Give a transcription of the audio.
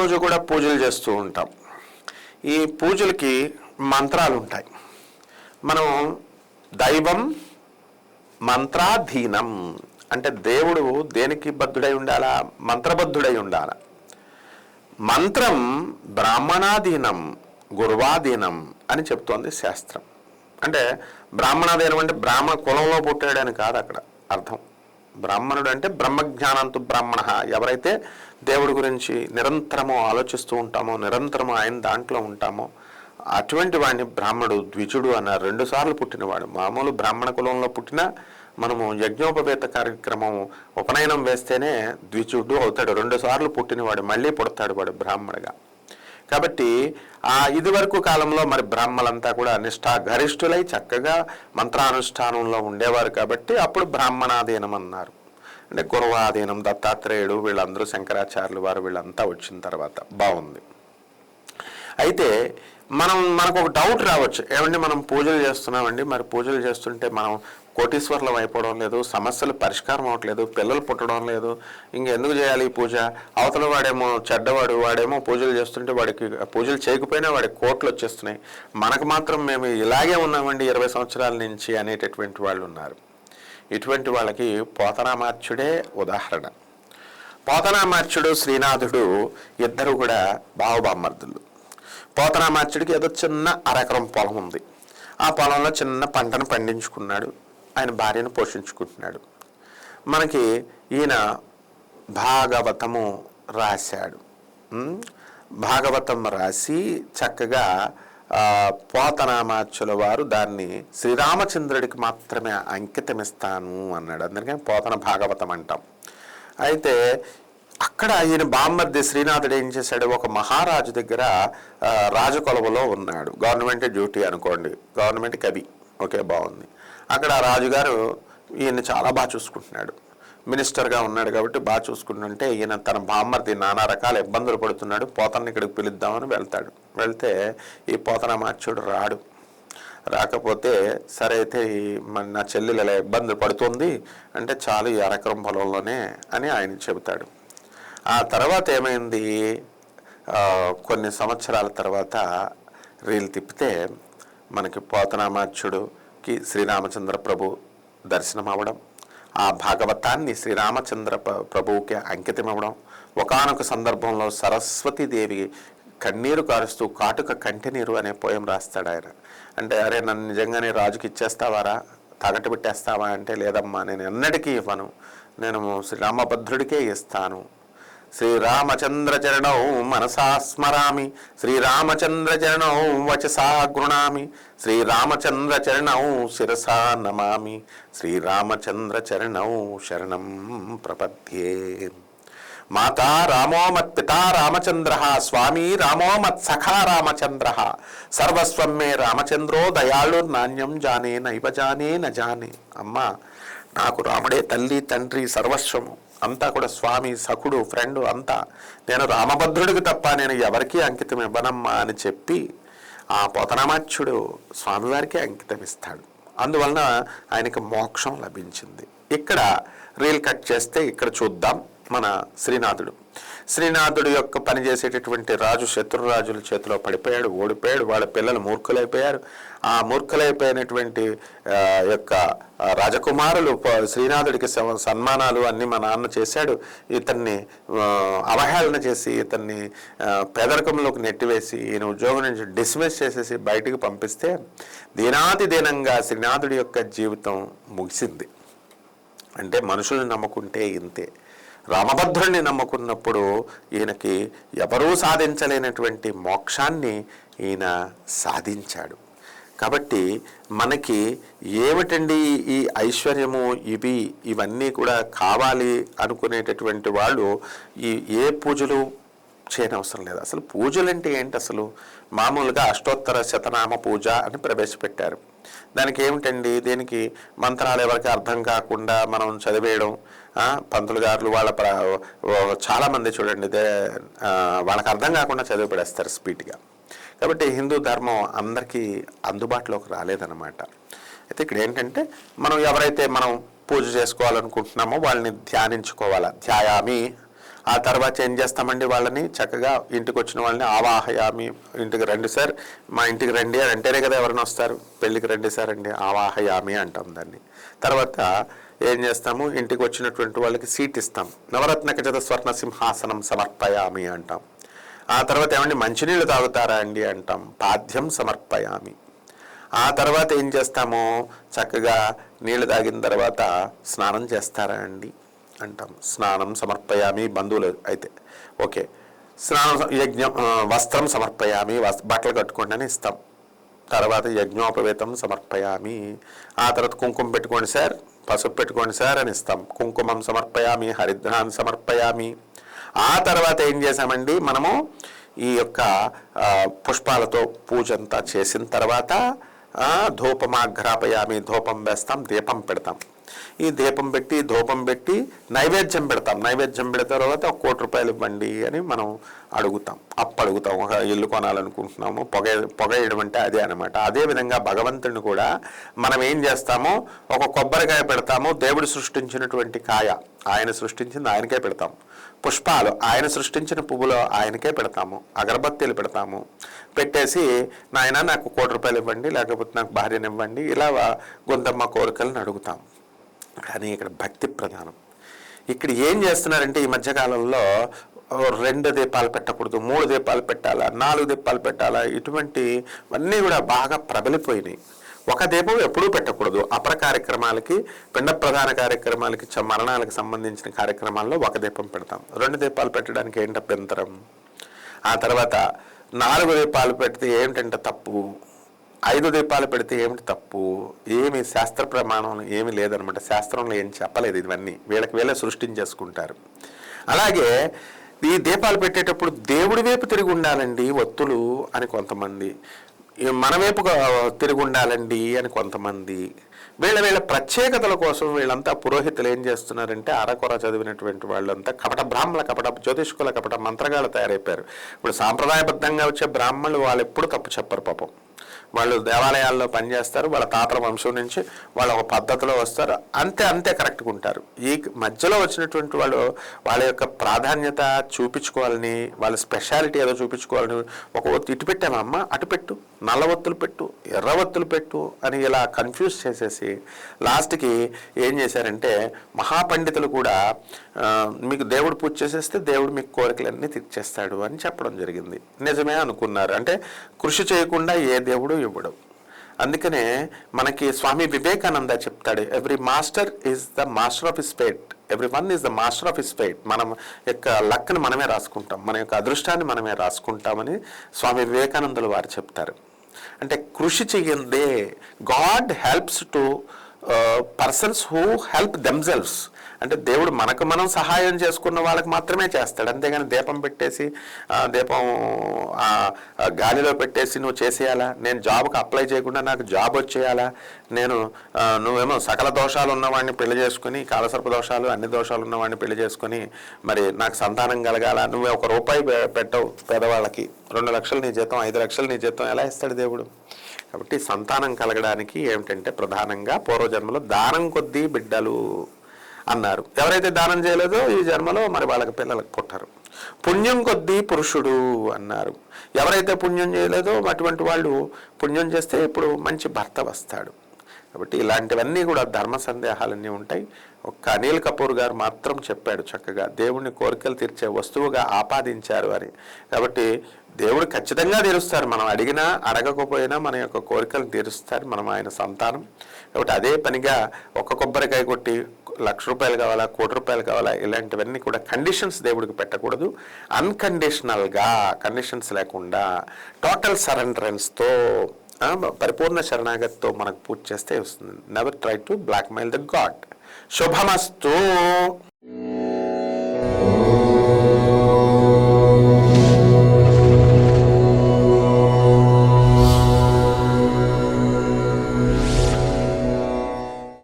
రోజు కూడా పూజలు చేస్తూ ఉంటాం. ఈ పూజలకి మంత్రాలు ఉంటాయి మనం దైవం మంత్రాధీనం. అంటే దేవుడు దేనికి బద్ధుడై ఉండాలా? మంత్రబద్ధుడై ఉండాలా? మంత్రం బ్రాహ్మణాధీనం గురువాధీనం అని చెప్తోంది శాస్త్రం. అంటే బ్రాహ్మణాధీనం అంటే బ్రాహ్మణ కులంలో పుట్టాడని కాదు అక్కడ అర్థం. బ్రాహ్మణుడు అంటే బ్రహ్మజ్ఞానంతో బ్రాహ్మణ. ఎవరైతే దేవుడి గురించి నిరంతరము ఆలోచిస్తూ ఉంటామో నిరంతరము ఆయన దాంట్లో ఉంటామో అటువంటి వాడిని బ్రాహ్మడు ద్విజుడు అన్న రెండు సార్లు పుట్టినవాడు. మామూలు బ్రాహ్మణ కులంలో పుట్టిన మనము యజ్ఞోపవేత కార్యక్రమం ఉపనయనం వేస్తేనే ద్విజుడు అవుతాడు. రెండు సార్లు పుట్టినవాడు మళ్ళీ పుడతాడు వాడు బ్రాహ్మణుగా కాబట్టి ఆ ఇదివరకు కాలంలో మరి బ్రాహ్మలంతా కూడా నిష్ఠా గరిష్ఠులై చక్కగా మంత్రానుష్ఠానంలో ఉండేవారు కాబట్టి అప్పుడు బ్రాహ్మణాధీనం అన్నారు అంటే గురవాధీనం దత్తాత్రేయుడు వీళ్ళందరూ శంకరాచార్యులు వారు వీళ్ళంతా వచ్చిన తర్వాత బాగుంది. అయితే మనం మనకు ఒక డౌట్ రావచ్చు. ఏమండి మనం పూజలు చేస్తున్నామండి? మరి పూజలు చేస్తుంటే మనం కోటీశ్వర్లం అయిపోవడం లేదు సమస్యలు పరిష్కారం అవ్వట్లేదు పిల్లలు పుట్టడం లేదు. ఇంకెందుకు చేయాలి ఈ పూజ? అవతల వాడేమో చెడ్డవాడు వాడేమో పూజలు చేస్తుంటే వాడికి పూజలు చేయకపోయినా వాడికి కోట్లు వచ్చేస్తున్నాయి. మనకు మాత్రం మేము ఇలాగే ఉన్నామండి ఇరవై సంవత్సరాల నుంచి అనేటటువంటి వాళ్ళు ఉన్నారు. ఇటువంటి వాళ్ళకి పోతనామార్చుడే ఉదాహరణ. పోతనామార్చుడు శ్రీనాథుడు ఇద్దరు కూడా బావబామ్మర్దులు పోతనామార్చుడికి ఏదో చిన్న అరెకరం పొలం ఉంది. ఆ పొలంలో చిన్న పంటను పండించుకున్నాడు. ఆయన భార్యను పోషించుకుంటున్నాడు. మనకి ఈయన భాగవతము రాశాడు. భాగవతం రాసి చక్కగా పోతనామాచుల వారు దాన్ని శ్రీరామచంద్రుడికి మాత్రమే అంకితమిస్తాను అన్నాడు. అందుకని పోతన భాగవతం అంటాం. అయితే అక్కడ ఈయన బామ్మర్ది శ్రీనాథుడు ఏం చేశాడు? ఒక మహారాజు దగ్గర రాజకొలవలో ఉన్నాడు. గవర్నమెంట్ డ్యూటీ అనుకోండి. గవర్నమెంట్ కవి. ఓకే బాగుంది. అక్కడ ఆ రాజుగారు ఈయన చాలా బాగా చూసుకుంటున్నాడు. మినిస్టర్గా ఉన్నాడు కాబట్టి బాగా చూసుకుంటుంటే ఈయన తన బామ్మర్ది నానా రకాల ఇబ్బందులు పడుతున్నాడు. పోతన్ని ఇక్కడికి పిలుద్దామని వెళ్తాడు. వెళ్తే ఈ పోతన మార్చుడు రాడు. రాకపోతే సరే అయితే ఈ మన నా చెల్లెలు ఇలా ఇబ్బంది పడుతుంది అంటే చాలు ఈ అరకరం పొలంలోనే అని ఆయన చెబుతాడు. ఆ తర్వాత ఏమైంది? కొన్ని సంవత్సరాల తర్వాత రీల్ తిప్పితే మనకి పోతనామాచ్యుడుకి శ్రీరామచంద్ర ప్రభు దర్శనం అవ్వడం ఆ భాగవతాన్ని శ్రీరామచంద్ర ప్రభువుకి అంకితం అవ్వడం ఒకానొక సందర్భంలో సరస్వతీదేవి కన్నీరు కారుస్తూ కాటుక కంటినీరు అనే పోయం రాస్తాడు ఆయన అంటే అరే నన్ను నిజంగానే రాజుకి ఇచ్చేస్తావారా? తాగట్టు పెట్టేస్తావా అంటే లేదమ్మా నేను ఎన్నటికీ ఇవ్వను. నేను శ్రీరామభద్రుడికే ఇస్తాను. శ్రీరామచంద్రచరణౌ మనసా స్మరామి శ్రీరామచంద్రచరణౌ వచసా గృణామి శ్రీరామచంద్రచరణౌ శిరసా నమామి శ్రీరామచంద్రచరణౌ శరణం ప్రపద్యే. మాతా రామో మత్పితా రామచంద్ర స్వామి రామో మత్సఖా రామచంద్ర. సర్వస్వం మే రామచంద్రో దయాళు నాణ్యం జానే నైవ జానే నజానే అమ్మ నాకు రాముడే తల్లి తండ్రి సర్వస్వము. అంతా కూడా స్వామి సఖుడు ఫ్రెండ్ అంతా. నేను రామభద్రుడికి తప్ప నేను ఎవరికీ అంకితం ఇవ్వనమ్మా అని చెప్పి ఆ పోతనామాచ్యుడు స్వామివారికి అంకితం ఇస్తాడు. అందువలన ఆయనకి మోక్షం లభించింది. ఇక్కడ రీల్ కట్ చేస్తే ఇక్కడ చూద్దాం మన శ్రీనాథుడు. శ్రీనాథుడు యొక్క పనిచేసేటటువంటి రాజు శత్రురాజుల చేతిలో పడిపోయాడు ఓడిపోయాడు. వాళ్ళ పిల్లలు మూర్ఖులైపోయారు. ఆ మూర్ఖులైపోయినటువంటి యొక్క రాజకుమారులు శ్రీనాథుడికి స- సన్మానాలు అన్ని మా నాన్న చేశాడు. ఇతన్ని అవహేళన చేసి ఇతన్ని పేదరికంలోకి నెట్టివేసి ఈయన ఉద్యోగం నుంచి డిస్మిస్ చేసేసి బయటికి పంపిస్తే దీనాతి దీనంగా శ్రీనాథుడి యొక్క జీవితం ముగిసింది. అంటే మనుషుల్ని నమ్ముకుంటే ఇంతే. రామభద్రుణ్ణి నమ్ముకున్నప్పుడు ఈయనకి ఎవరూ సాధించలేనటువంటి మోక్షాన్ని ఈయన సాధించాడు. కాబట్టి మనకి ఏమిటండి ఈ ఐశ్వర్యము ఇవి ఇవన్నీ కూడా కావాలి అనుకునేటటువంటి వాళ్ళు ఈ ఏ పూజలు చేయనవసరం లేదు. అసలు పూజలు అంటే ఏంటి? అసలు మామూలుగా అష్టోత్తర శతనామ పూజ అని ప్రవేశపెట్టారు. దానికి ఏమిటండి? దీనికి మంత్రాలు ఎవరికి అర్థం కాకుండా మనం చదివేయడం పంతులు గారులు వాళ్ళ చాలామంది చూడండి వాళ్ళకి అర్థం కాకుండా చదివి పడేస్తారు స్పీడ్గా. కాబట్టి హిందూ ధర్మం అందరికీ అందుబాటులోకి రాలేదన్నమాట. అయితే ఇక్కడ ఏంటంటే మనం ఎవరైతే మనం పూజ చేసుకోవాలనుకుంటున్నామో వాళ్ళని ధ్యానించుకోవాలా? ధ్యాయామి ఆ తర్వాత ఏం చేస్తామండి వాళ్ళని? చక్కగా ఇంటికి వచ్చిన వాళ్ళని ఆవాహయామి ఇంటికి రండి సార్. మా ఇంటికి రండి అని అంటేనే కదా ఎవరైనా వస్తారు. పెళ్ళికి రండి సార్ అండి. ఆవాహయామి అంటాం దాన్ని. తర్వాత ఏం చేస్తాము? ఇంటికి వచ్చినటువంటి వాళ్ళకి సీట్ ఇస్తాం. నవరత్న ఖచ్చిత స్వర్ణ సింహాసనం సమర్పయామి అంటాం. ఆ తర్వాత ఏమండి? మంచినీళ్ళు తాగుతారా అండి అంటాం. పాద్యం సమర్పయామి. ఆ తర్వాత ఏం చేస్తాము? చక్కగా నీళ్ళు తాగిన తర్వాత స్నానం చేస్తారా అండి? అంటాం. స్నానం సమర్పయామి బంధువులు అయితే. ఓకే. స్నానం యజ్ఞం వస్త్రం సమర్పయామి వస్- బట్టలు కట్టుకోండి అని ఇస్తాం. తర్వాత యజ్ఞోపవేతం సమర్పయామి. ఆ తర్వాత కుంకుమ పెట్టుకోండి సార్ పసుపు పెట్టుకోండి సార్ అని ఇస్తాం. కుంకుమం సమర్పయామి హరిద్రాన్ని సమర్పయామి. ఆ తర్వాత ఏం చేశామండి మనము? ఈ యొక్క పుష్పాలతో పూజ అంతా చేసిన తర్వాత ధూపమాఘ్రాపయామి ధూపం వేస్తాం దీపం పెడతాం. ఈ దీపం పెట్టి ధూపం పెట్టి నైవేద్యం పెడతాం. నైవేద్యం పెడిన తర్వాత ఒక కోటి రూపాయలు ఇవ్వండి అని మనం అడుగుతాం. అప్పు అడుగుతాం ఒక ఇల్లు కొనాలనుకుంటున్నాము. పొగ పొగ వేయడం అంటే అదే అనమాట అదే విధంగా భగవంతుడిని కూడా మనం ఏం చేస్తామో? ఒక కొబ్బరికాయ పెడతాము. దేవుడు సృష్టించినటువంటి కాయ ఆయన సృష్టించింది ఆయనకే పెడతాం. పుష్పాలు ఆయన సృష్టించిన పువ్వులు ఆయనకే పెడతాము. అగరబత్తీలు పెడతాము. పెట్టేసి నాయన నాకు కోటి రూపాయలు ఇవ్వండి. లేకపోతే నాకు భార్యనివ్వండి. ఇలా గొంతమ్మ కోరికలను అడుగుతాం. కానీ ఇక్కడ భక్తి ప్రధానం. ఇక్కడ ఏం చేస్తున్నారంటే ఈ మధ్యకాలంలో రెండు దీపాలు పెట్టకూడదు మూడు దీపాలు పెట్టాలా నాలుగు దీపాలు పెట్టాలా ఇటువంటివన్నీ కూడా బాగా ప్రబలిపోయినాయి. ఒక దీపం ఎప్పుడూ పెట్టకూడదు. అపర కార్యక్రమాలకి పిండ ప్రధాన కార్యక్రమాలకి చ- మరణాలకు సంబంధించిన కార్యక్రమాల్లో ఒక దీపం పెడతాం. రెండు దీపాలు పెట్టడానికి ఏంటి అభ్యంతరం? ఆ తర్వాత నాలుగు దీపాలు పెడితే ఏమిటంటే తప్పు? ఐదు దీపాలు పెడితే ఏమిటి తప్పు? ఏమి శాస్త్ర ప్రమాణం ఏమి లేదనమాట. శాస్త్రంలో ఏం చెప్పలేదు ఇవన్నీ. వీళ్ళకి వీళ్ళే సృష్టించేసుకుంటారు. అలాగే ఈ దీపాలు పెట్టేటప్పుడు దేవుడి వైపు తిరిగి ఉండాలండి ఒత్తులు అని కొంతమంది. మన వైపు తిరిగి ఉండాలండి అని కొంతమంది. వీళ్ళ వీళ్ళ ప్రత్యేకతల కోసం వీళ్ళంతా పురోహితులు ఏం చేస్తున్నారంటే అరకొర చదివినటువంటి వాళ్ళంతా కపట బ్రాహ్మణ కపట జ్యోతిష్కుల కపట మంత్రగాళ్ళు తయారైపోయారు. ఇప్పుడు సాంప్రదాయబద్ధంగా వచ్చే బ్రాహ్మణులు వాళ్ళు ఎప్పుడు తప్పు చెప్పరు పాపం. వాళ్ళు దేవాలయాల్లో పనిచేస్తారు వాళ్ళ తాతల వంశం నుంచి వాళ్ళు ఒక పద్ధతిలో వస్తారు. అంతే అంతే కరెక్ట్గా ఉంటారు. ఈ మధ్యలో వచ్చినటువంటి వాళ్ళు వాళ్ళ యొక్క ప్రాధాన్యత చూపించుకోవాలని వాళ్ళ స్పెషాలిటీ ఏదో చూపించుకోవాలని ఒక ఒత్తు ఇటు పెట్టామమ్మ అటు పెట్టు. నల్ల ఒత్తులు పెట్టు ఎర్ర ఒత్తులు పెట్టు అని ఇలా కన్ఫ్యూజ్ చేసేసి లాస్ట్కి ఏం చేశారంటే మహాపండితులు కూడా మీకు దేవుడు పూజ చేసేస్తే దేవుడు మీకు కోరికలన్నీ తీర్చేస్తాడు అని చెప్పడం జరిగింది. నిజమే అనుకున్నారు. అంటే కృషి చేయకుండా ఏ దేవుడు ఇవ్వడు. అందుకనే మనకి స్వామి వివేకానంద చెప్తాడు every master is the master of his fate every one is the master of his fate మనం యొక్క లక్ని మనమే రాసుకుంటాం మన యొక్క అదృష్టాన్ని మనమే రాసుకుంటామని స్వామి వివేకానందులు వారు చెప్తారు. అంటే కృషి చెయ్యందే. God helps to persons who help themselves అంటే దేవుడు మనకు మనం సహాయం చేసుకున్న వాళ్ళకి మాత్రమే చేస్తాడు. అంతేగాని దీపం పెట్టేసి దీపం గాలిలో పెట్టేసి నువ్వు చేసేయాలా? నేను జాబ్కి అప్లై చేయకుండా నాకు జాబ్ వచ్చేయాలా? నేను నువ్వేమో సకల దోషాలు ఉన్నవాడిని పెళ్ళి చేసుకుని కాలసర్ప దోషాలు అన్ని దోషాలు ఉన్నవాడిని పెళ్ళి చేసుకుని మరి నాకు సంతానం కలగాల? నువ్వు ఒక రూపాయి పెట్టవు పేదవాళ్ళకి. రెండు లక్షలు నీ జీతం ఐదు లక్షలు నీ జీతం ఎలా ఇస్తాడు దేవుడు? కాబట్టి సంతానం కలగడానికి ఏమిటంటే ప్రధానంగా పూర్వజన్మలో దానం కొద్దీ బిడ్డలు అన్నారు. ఎవరైతే దానం చేయలేదో ఈ జన్మలో మరి వాళ్ళకి పిల్లలకు పుట్టరు. పుణ్యం కొద్దీ పురుషుడు అన్నారు. ఎవరైతే పుణ్యం చేయలేదో అటువంటి వాళ్ళు పుణ్యం చేస్తే ఇప్పుడు మంచి భర్త వస్తాడు. కాబట్టి ఇలాంటివన్నీ కూడా ధర్మ సందేహాలన్నీ ఉంటాయి. ఒక్క అనిల్ కపూర్ గారు మాత్రం చెప్పాడు చక్కగా దేవుడిని కోరికలు తీర్చే వస్తువుగా ఆపాదించారు అని. కాబట్టి దేవుడు ఖచ్చితంగా తీరుస్తారు. మనం అడిగినా అడగకపోయినా మన యొక్క కోరికలు తీరుస్తారు. మనం ఆయన సంతానం. కాబట్టి అదే పనిగా ఒక కొబ్బరికాయ కొట్టి లక్ష రూపాయలు కావాలా కోటి రూపాయలు కావాలా ఇలాంటివన్నీ కూడా కండిషన్స్ దేవుడికి పెట్టకూడదు. అన్కండిషనల్గా కండిషన్స్ లేకుండా టోటల్ సరెండరెన్స్తో పరిపూర్ణ శరణాగతితో మనకు పూజ చేస్తే వస్తుంది. Never try to blackmail the God Subhamastu.